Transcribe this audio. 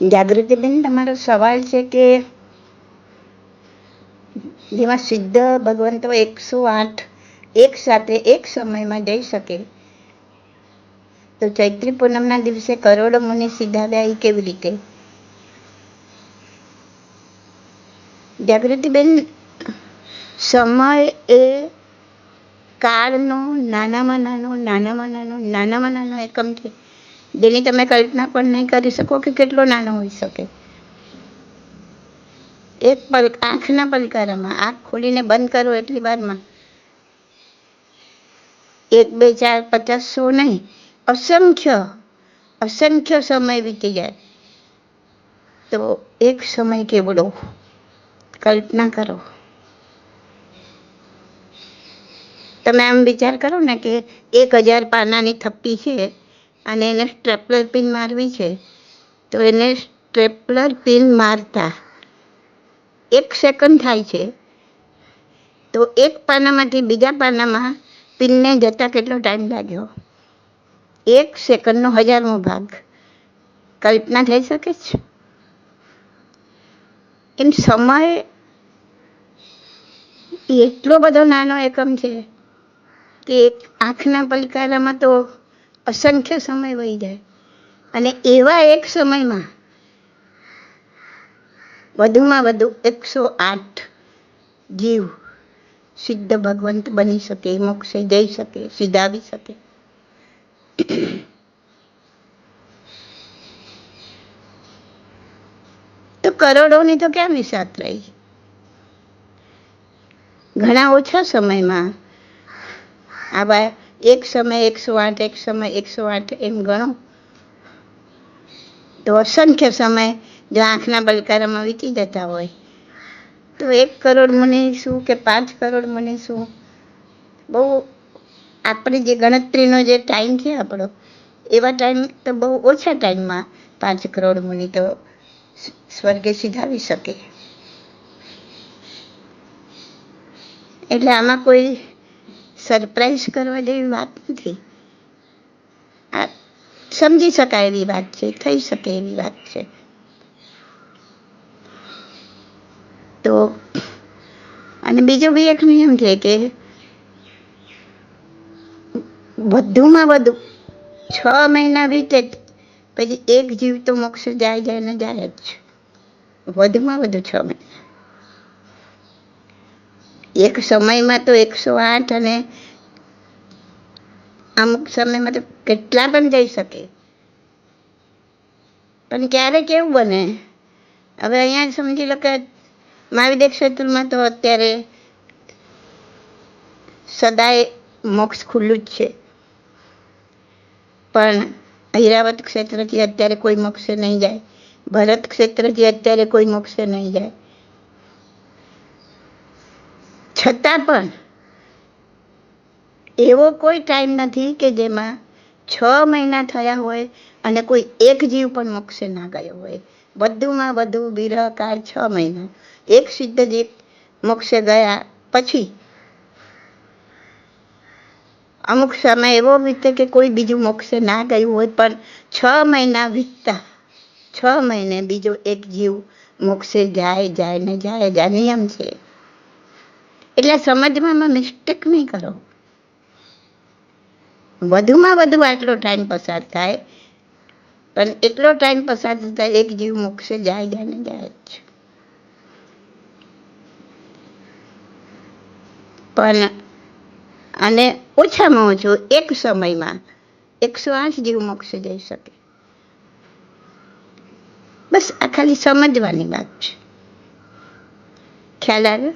જાગૃતિબેન તમારો સવાલ છે કે જેમાં સિદ્ધ ભગવંતો એકસો આઠ એક સાથે એક સમયમાં જઈ શકે. તો ચૈત્રી પૂનમના દિવસે કરોડો મુનિ એ કેવી રીતે? જાગૃતિબેન સમય એ કાળનો, નાનામાં નાનો નાનામાં નાનો નાનામાં નાનો એકમ છે. જેની તમે કલ્પના પણ નહીં કરી શકો કે કેટલો નાનો હોઈ શકે. એક પલ આંખના પલકારામાં, આંખ ખોલીને બંધ કરો એટલી વારમાં. એક, બે, ચાર, પચાસ, સો નહીં, અસંખ્ય અસંખ્ય સમય વીતી જાય. તો એક સમય કેવડો? કલ્પના કરો. તમે આમ વિચાર કરો ને કે એક હજાર પાનાની થપ્પી છે અને એને સ્ટ્રેપલર પિન મારવી છે. તો એને સ્ટ્રેપલર પિન મારતા એક સેકન્ડ થાય છે. તો એક પાનામાંથી બીજા પાનામાં પિનને જતાં કેટલો ટાઈમ લાગ્યો? એક સેકન્ડનો હજારમો ભાગ. કલ્પના થઈ શકે છે? એમ સમય એટલો બધો નાનો એકમ છે કે એક આંખના પલકારામાં તો અસંખ્ય સમય વહી જાય. અને એવા એક સમયમાં વધુમાં વધુ એકસો આઠ જીવ સિદ્ધ ભગવંત બની શકે, મોક્ષે જઈ શકે, સિધાવી શકે. તો કરોડોની તો ક્યાં વિસાત રહી? ઘણા ઓછા સમયમાં આવા એક સમય એકસો આઠ, એક સમય એકસો આઠ એમ ગણો. તો અસંખ્ય સમય જો આંખના બલકારામાં વીતી જતા હોય. તો એક કરોડ મને શું કે પાંચ કરોડ મને શું? બહુ આપણી જે ગણતરીનો જે ટાઈમ છે આપણો, એવા ટાઈમ તો બહુ ઓછા ટાઈમમાં પાંચ કરોડ મુનિ તો સ્વર્ગે સિધાવી શકે. એટલે આમાં કોઈ સરપ્રાઈઝ કરવા જેવી વાત નથી. આ સમજી શકાય એવી વાત છે, થઈ શકે એવી વાત છે. તો, અને બીજો બી એક નિયમ છે કે વધુમાં વધુ છ મહિના વીતે પછી એક જીવ તો મોક્ષ જાય જાય ને જાય જ. વધુમાં વધુ છ મહિના. એક સમયમાં તો એકસો આઠ અને અમુક સમયમાં તો કેટલા પણ જઈ શકે. પણ ક્યારે કેવું બને. હવે અહીંયા સમજી લો કે મહાવીર ક્ષેત્રમાં તો અત્યારે સદાય મોક્ષ ખુલ્લું જ છે. પણ ઐરાવત ક્ષેત્રથી અત્યારે કોઈ મોક્ષે નહીં જાય. ભરત ક્ષેત્રથી અત્યારે કોઈ મોક્ષે નહીં જાય. છતાં પણ એવો કોઈ ટાઈમ નથી કે જેમાં છ મહિના થયા હોય અને કોઈ એક જીવ પણ મોક્ષે ના ગયો હોય. વધુમાં વધુ બિરહકાર છ મહિના. એક સિદ્ધ જીવ મોક્ષે ગયા પછી અમુક સમય એવો વીતે કે કોઈ બીજું મોક્ષે ના ગયું હોય, પણ છ મહિના વીતતા, છ મહિને બીજો એક જીવ મોક્ષે જાય જાય ને જાય જાય નિયમ છે. એટલે સમજવામાં મિસ્ટેક નહીં કરો. વધુમાં વધુ આટલો ટાઈમ પસાર થાય, પણ એટલો ટાઈમ પસાર થતા એક જીવ મોક્ષે જાય જાય ને જાય જ. પણ અને ઓછામાં ઓછું એક સમયમાં એકસો આઠ જીવ મોક્ષે જઈ શકે. બસ આ ખાલી સમજવાની વાત છે. ખ્યાલ આવ્યો?